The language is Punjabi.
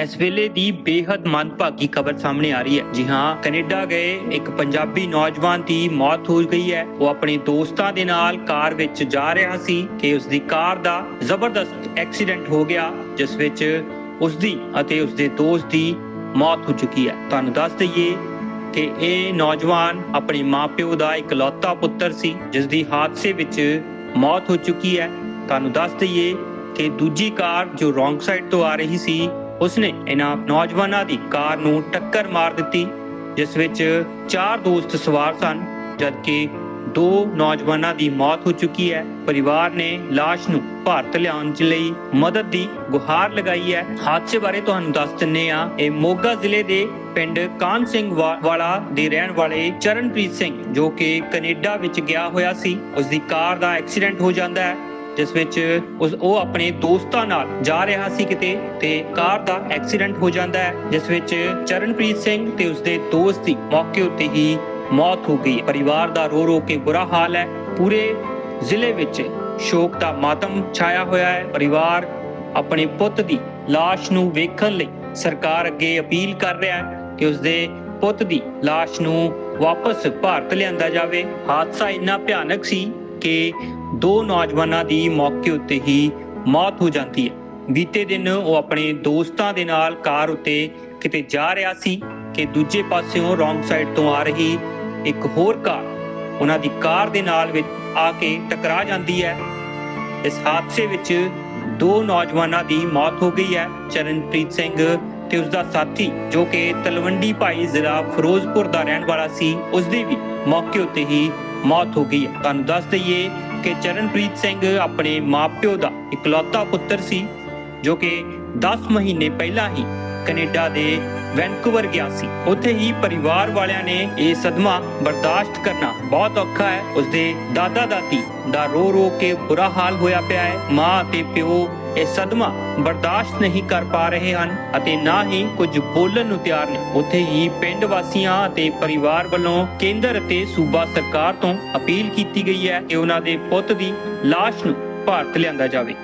ਇਸ ਵੇਲੇ ਦੀ ਬੇहद ਮੰਦਭਾਗੀ ਖਬਰ ਸਾਹਮਣੇ ਆ ਰਹੀ ਹੈ। ਜੀ ਹਾਂ, ਕੈਨੇਡਾ ਗਏ ਇੱਕ ਪੰਜਾਬੀ ਨੌਜਵਾਨ ਦੀ ਮੌਤ ਹੋ ਗਈ ਹੈ। ਉਹ ਆਪਣੇ ਦੋਸਤਾਂ ਦੇ ਨਾਲ ਕਾਰ ਵਿੱਚ ਜਾ ਰਿਹਾ ਸੀ ਕਿ ਉਸ ਦੀ ਕਾਰ ਦਾ ਜ਼ਬਰਦਸਤ ਐਕਸੀਡੈਂਟ ਹੋ ਗਿਆ, ਜਿਸ ਵਿੱਚ ਉਸ ਦੀ ਅਤੇ ਉਸ ਦੇ ਦੋਸਤ ਦੀ ਮੌਤ ਹੋ ਚੁੱਕੀ ਹੈ। ਤੁਹਾਨੂੰ ਦੱਸ ਦਈਏ ਕਿ ਇਹ ਨੌਜਵਾਨ ਆਪਣੇ ਮਾਪਿਓ ਦਾ ਇਕਲੌਤਾ ਪੁੱਤਰ ਸੀ ਜਿਸ ਦੀ ਹਾਦਸੇ ਵਿੱਚ ਮੌਤ ਹੋ ਚੁੱਕੀ ਹੈ। ਤੁਹਾਨੂੰ ਦੱਸ ਦਈਏ ਕਿ ਦੂਜੀ ਕਾਰ ਜੋ ਰੋਂਗ ਸਾਈਡ ਤੋਂ ਆ ਰਹੀ ਸੀ ਉਸਨੇ ਇਹਨਾਂ ਨੌਜਵਾਨਾਂ ਦੀ ਕਾਰ ਨੂੰ ਟੱਕਰ ਮਾਰ ਦਿੱਤੀ, ਜਿਸ ਵਿੱਚ ਚਾਰ ਦੋਸਤ ਸਵਾਰ ਸਨ, ਜਦਕਿ ਦੋ ਨੌਜਵਾਨਾਂ ਦੀ ਮੌਤ ਹੋ ਚੁੱਕੀ ਹੈ। ਪਰਿਵਾਰ ਨੇ ਲਾਸ਼ ਨੂੰ ਭਾਰਤ ਲਿਆਉਣ ਲਈ ਮਦਦ ਦੀ ਗੁਹਾਰ ਲਗਾਈ ਹੈ। ਹਾਦਸੇ ਬਾਰੇ ਤੁਹਾਨੂੰ ਦੱਸ ਦਿੰਨੇ ਆ ਇਹ ਮੋਗਾ ਜ਼ਿਲ੍ਹੇ ਦੇ ਪਿੰਡ ਕਾਨ ਸਿੰਘ ਵਾਲਾ ਦੇ ਰਹਿਣ ਵਾਲੇ ਚਰਨਪ੍ਰੀਤ ਸਿੰਘ, ਜੋ ਕਿ ਕੈਨੇਡਾ ਵਿੱਚ ਗਿਆ ਹੋਇਆ ਸੀ। ਉਸ ਦੀ ਕਾਰ ਦਾ ਐਕਸੀਡੈਂਟ ਹੋ ਜਾਂਦਾ ਹੈ। ਜਿਸ ਵਿੱਚ ਉਸ ਉਹ ਆਪਣੇ ਦੋਸਤਾਂ ਨਾਲ ਜਾ ਰਿਹਾ ਸੀ ਕਿਤੇ ਤੇ ਕਾਰ ਦਾ ਐਕਸੀਡੈਂਟ ਹੋ ਜਾਂਦਾ ਹੈ, ਜਿਸ ਵਿੱਚ ਚਰਨਪ੍ਰੀਤ ਸਿੰਘ ਤੇ ਉਸਦੇ ਦੋਸਤ ਦੀ ਮੌਕੇ ਉੱਤੇ ਹੀ ਮੌਤ ਹੋ ਗਈ। ਪਰਿਵਾਰ ਦਾ ਰੋ ਰੋ ਕੇ ਬੁਰਾ ਹਾਲ ਹੈ। ਪੂਰੇ ਜ਼ਿਲ੍ਹੇ ਵਿੱਚ ਸ਼ੋਕ ਦਾ ਮਾਤਮ ਛਾਇਆ ਹੋਇਆ ਹੈ। ਪਰਿਵਾਰ ਆਪਣੇ ਪੁੱਤ ਦੀ ਲਾਸ਼ ਨੂੰ ਵੇਖਣ ਲਈ ਸਰਕਾਰ ਅੱਗੇ ਅਪੀਲ ਕਰ ਰਿਹਾ ਹੈ ਕਿ ਉਸਦੇ ਪੁੱਤ ਦੀ ਲਾਸ਼ ਨੂੰ ਵਾਪਸ ਭਾਰਤ ਲਿਆਂਦਾ ਜਾਵੇ। ਹਾਦਸਾ ਇੰਨਾ ਭਿਆਨਕ ਸੀ ਕਿ ਦੋ ਨੌਜਵਾਨਾਂ ਦੀ ਮੌਕੇ ਉੱਤੇ ਹੀ ਮੌਤ ਹੋ ਜਾਂਦੀ ਹੈ। ਬੀਤੇ ਦਿਨ ਉਹ ਆਪਣੇ ਦੋਸਤਾਂ ਦੇ ਨਾਲ ਕਾਰ ਉੱਤੇ ਕਿਤੇ ਜਾ ਰਿਹਾ ਸੀ ਕਿ ਦੂਜੇ ਪਾਸਿਓਂ ਰੋਂਗ ਸਾਈਡ ਤੋਂ ਆ ਰਹੀ ਇੱਕ ਹੋਰ ਕਾਰ ਉਹਨਾਂ ਦੀ ਕਾਰ ਦੇ ਨਾਲ ਵਿੱਚ ਆ ਕੇ ਟਕਰਾ ਜਾਂਦੀ ਹੈ। ਇਸ ਹਾਦਸੇ ਵਿੱਚ ਦੋ ਨੌਜਵਾਨਾਂ ਦੀ ਮੌਤ ਹੋ ਗਈ ਹੈ। ਚਰਨਪ੍ਰੀਤ ਸਿੰਘ ਤੇ ਉਸ ਦਾ ਸਾਥੀ ਜੋ ਕਿ ਤਲਵੰਡੀ ਭਾਈ ਜ਼ਿਲ੍ਹਾ ਫਿਰੋਜ਼ਪੁਰ ਦਾ ਰਹਿਣ ਵਾਲਾ ਸੀ ਉਸ ਦੀ ਵੀ ਮੌਕੇ ਉੱਤੇ ਹੀ ਮੌਤ ਹੋ ਗਈ ਹੈ। ਤੁਹਾਨੂੰ ਦੱਸ ਦਈਏ ਕਿ ਚਰਨਪ੍ਰੀਤ ਸਿੰਘ ਆਪਣੇ ਮਾਪਿਓ ਦਾ ਇਕਲੌਤਾ ਪੁੱਤਰ ਸੀ, ਜੋ ਕਿ 10 ਮਹੀਨੇ ਪਹਿਲਾਂ ਹੀ ਕੈਨੇਡਾ ਦੇ ਵੈਨਕੂਵਰ ਗਿਆ ਸੀ। ਉੱਥੇ ਹੀ ਪਰਿਵਾਰ ਵਾਲਿਆਂ ਨੇ ਇਹ ਸਦਮਾ ਬਰਦਾਸ਼ਤ ਕਰਨਾ ਬਹੁਤ ਔਖਾ ਹੈ। ਉਸਦੇ ਦਾਦਾ ਦਾਦੀ ਦਾ ਰੋ ਰੋ ਕੇ ਬੁਰਾ ਹਾਲ ਹੋਇਆ ਪਿਆ ਹੈ। ਮਾਂ ਅਤੇ ਪਿਓ ਇਹ ਸਦਮਾ ਬਰਦਾਸ਼ਤ ਨਹੀਂ ਕਰ ਪਾ ਰਹੇ ਹਨ ਅਤੇ ਨਾ ਹੀ ਕੁਝ ਬੋਲਣ ਨੂੰ ਤਿਆਰ ਨੇ। ਉੱਥੇ ਹੀ ਪਿੰਡ ਵਾਸੀਆਂ ਅਤੇ ਪਰਿਵਾਰ ਵੱਲੋਂ ਕੇਂਦਰ ਅਤੇ ਸੂਬਾ ਸਰਕਾਰ ਤੋਂ ਅਪੀਲ ਕੀਤੀ ਗਈ ਹੈ ਕਿ ਉਹਨਾਂ ਦੇ ਪੁੱਤ ਦੀ ਲਾਸ਼ ਨੂੰ ਭਾਰਤ ਲਿਆਂਦਾ ਜਾਵੇ।